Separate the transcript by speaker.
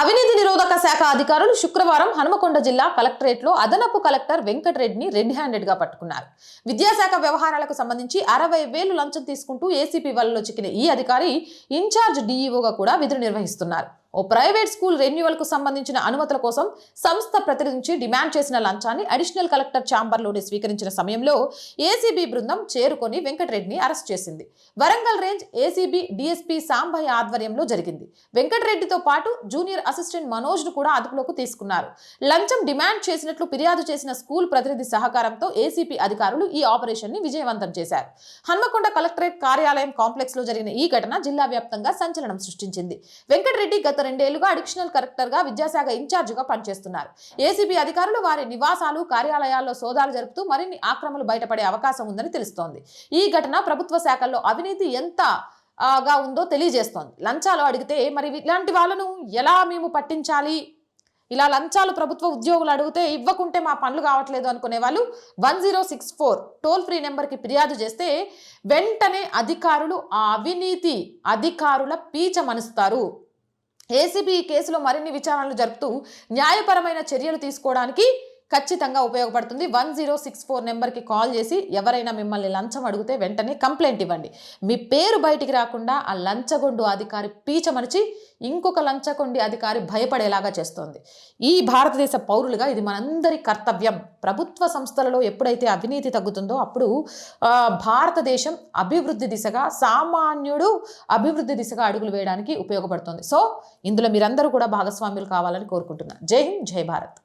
Speaker 1: అవినీతి నిరోధక శాఖ అధికారులు శుక్రవారం హనుమకొండ జిల్లా కలెక్టరేట్లో అదనపు కలెక్టర్ వెంకటరెడ్డిని రెడ్ హ్యాండెడ్గా పట్టుకున్నారు. విద్యాశాఖ వ్యవహారాలకు సంబంధించి అరవై వేలు లంచం తీసుకుంటూ ఏసీపీ వలలో చిక్కిన ఈ అధికారి ఇన్ఛార్జ్ డీఈఓగా కూడా విధులు నిర్వహిస్తున్నారు. ఓ ప్రైవేట్ స్కూల్ రెన్యువల్కు సంబంధించిన అనుమతుల కోసం సంస్థ ప్రతినిధి డిమాండ్ చేసిన లంచాన్ని అడిషనల్ కలెక్టర్ ఛాంబర్లోనే స్వీకరించిన సమయంలో ఏసీబీ బృందం చేరుకొని వెంకటరెడ్డిని అరెస్ట్ చేసింది. Warangal range ACB DSP Sambaiah ఆధ్వర్యంలో జరిగింది. వెంకటరెడ్డితో పాటు జూనియర్ అసిస్టెంట్ మనోజ్ను కూడా అదుపులోకి తీసుకున్నారు. లంచం డిమాండ్ చేసినట్లు ఫిర్యాదు చేసిన స్కూల్ ప్రతినిధి సహకారంతో ఏసీపీ అధికారులు ఈ ఆపరేషన్ని విజయవంతం చేశారు. హన్మకొండ కలెక్టరేట్ కార్యాలయం కాంప్లెక్స్లో జరిగిన ఈ ఘటన జిల్లా వ్యాప్తంగా సంచలనం సృష్టించింది. వెంకటరెడ్డి గత రెండేళ్ళుగా అడిషనల్ కలెక్టర్గా విద్యాశాఖ ఇన్ఛార్జిగా పనిచేస్తున్నారు. ఏసీబీ అధికారులు వారి నివాసాలు కార్యాలయాల్లో సోదాలు జరుపుతూ మరిన్ని ఆక్రమణలు బయటపడే అవకాశం ఉందని తెలుస్తోంది. ఈ ఘటన ప్రభుత్వ శాఖల్లో అవినీతి ఎంత గా ఉందో తెలియజేస్తోంది. లంచాలు అడిగితే మరి ఇలాంటి వాళ్ళను ఎలా మేము పట్టించాలి? ఇలా లంచాలు ప్రభుత్వ ఉద్యోగులు అడిగితే ఇవ్వకుంటే మా పనులు కావట్లేదు అనుకునే వాళ్ళు one zero six four toll free నెంబర్కి ఫిర్యాదు చేస్తే వెంటనే అధికారులు ఆ అవినీతి అధికారుల పీచ మనుస్తారు ఏసీబీ ఈ కేసులో మరిన్ని విచారణలు జరుపుతూ న్యాయపరమైన చర్యలు తీసుకోవడానికి ఖచ్చితంగా ఉపయోగపడుతుంది. వన్ జీరో సిక్స్ ఫోర్ నెంబర్కి కాల్ చేసి ఎవరైనా మిమ్మల్ని లంచం అడిగితే వెంటనే కంప్లైంట్ ఇవ్వండి. మీ పేరు బయటికి రాకుండా ఆ లంచగొండు అధికారి పీచమరిచి ఇంకొక లంచగొండి అధికారి భయపడేలాగా చేస్తోంది. ఈ భారతదేశ పౌరులుగా ఇది మనందరి కర్తవ్యం. ప్రభుత్వ సంస్థలలో ఎప్పుడైతే అవినీతి తగ్గుతుందో అప్పుడు భారతదేశం అభివృద్ధి దిశగా సామాన్యుడు అభివృద్ధి దిశగా అడుగులు వేయడానికి ఉపయోగపడుతుంది. సో ఇందులో మీరందరూ కూడా భాగస్వాములు కావాలని కోరుకుంటున్నాను జై హింద్ జై భారత్.